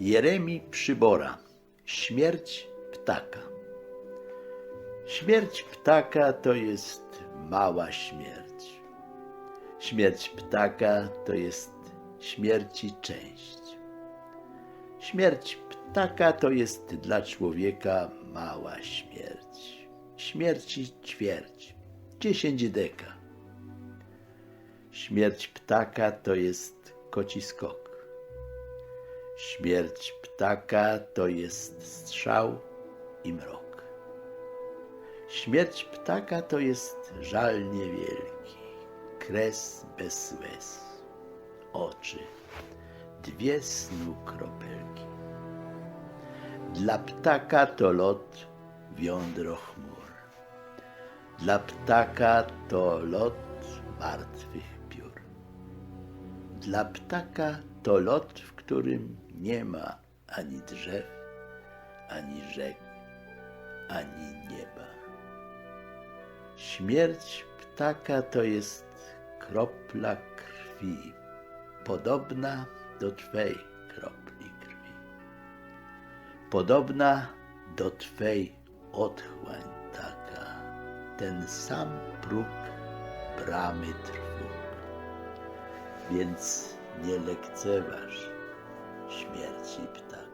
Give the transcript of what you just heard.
Jeremi Przybora Śmierć ptaka Śmierć ptaka to jest mała śmierć. Śmierć ptaka to jest śmierci część. Śmierć ptaka to jest dla człowieka mała śmierć. Śmierci ćwierć, dziesięć deka. Śmierć ptaka to jest koci skok. Śmierć ptaka to jest strzał i mrok. Śmierć ptaka to jest żal niewielki, kres bez łez, oczy, dwie snu kropelki. Dla ptaka to lot w jądro chmur, dla ptaka to lot martwych. Dla ptaka to lot, w którym nie ma ani drzew, ani rzek, ani nieba. Śmierć ptaka to jest kropla krwi, podobna do Twej kropli krwi. Podobna do Twej otchłań taka, ten sam próg bramy trwóg. Więc nie lekceważ śmierci ptaka.